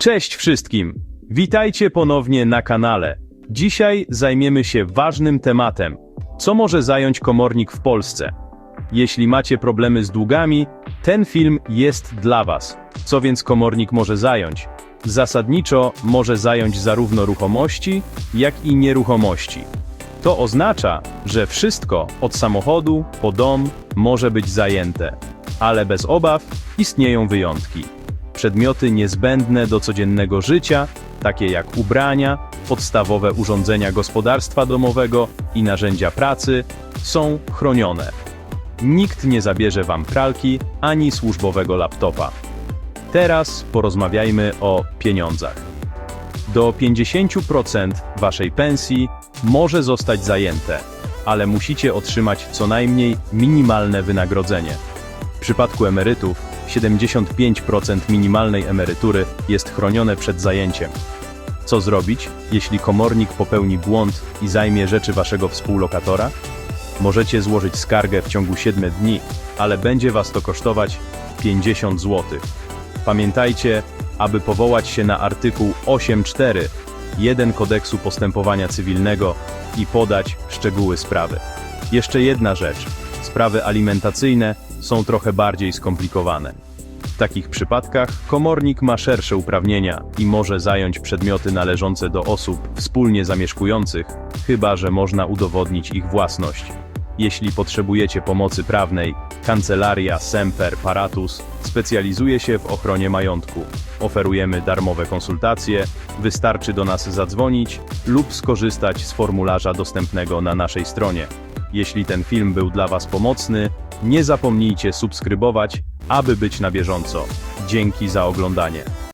Cześć wszystkim! Witajcie ponownie na kanale. Dzisiaj zajmiemy się ważnym tematem. Co może zająć komornik w Polsce? Jeśli macie problemy z długami, ten film jest dla Was. Co więc komornik może zająć? Zasadniczo może zająć zarówno ruchomości, jak i nieruchomości. To oznacza, że wszystko od samochodu po dom może być zajęte. Ale bez obaw istnieją wyjątki. Przedmioty niezbędne do codziennego życia, takie jak ubrania, podstawowe urządzenia gospodarstwa domowego i narzędzia pracy, są chronione. Nikt nie zabierze wam pralki ani służbowego laptopa. Teraz porozmawiajmy o pieniądzach. Do 50% waszej pensji może zostać zajęte, ale musicie otrzymać co najmniej minimalne wynagrodzenie. W przypadku emerytów 75% minimalnej emerytury jest chronione przed zajęciem. Co zrobić, jeśli komornik popełni błąd i zajmie rzeczy waszego współlokatora? Możecie złożyć skargę w ciągu 7 dni, ale będzie was to kosztować 50 zł. Pamiętajcie, aby powołać się na artykuł 8.4 1 Kodeksu Postępowania Cywilnego i podać szczegóły sprawy. Jeszcze jedna rzecz. Sprawy alimentacyjne są trochę bardziej skomplikowane. W takich przypadkach komornik ma szersze uprawnienia i może zająć przedmioty należące do osób wspólnie zamieszkujących, chyba że można udowodnić ich własność. Jeśli potrzebujecie pomocy prawnej, Kancelaria Semper Paratus specjalizuje się w ochronie majątku. Oferujemy darmowe konsultacje, wystarczy do nas zadzwonić lub skorzystać z formularza dostępnego na naszej stronie. Jeśli ten film był dla Was pomocny, nie zapomnijcie subskrybować, aby być na bieżąco. Dzięki za oglądanie.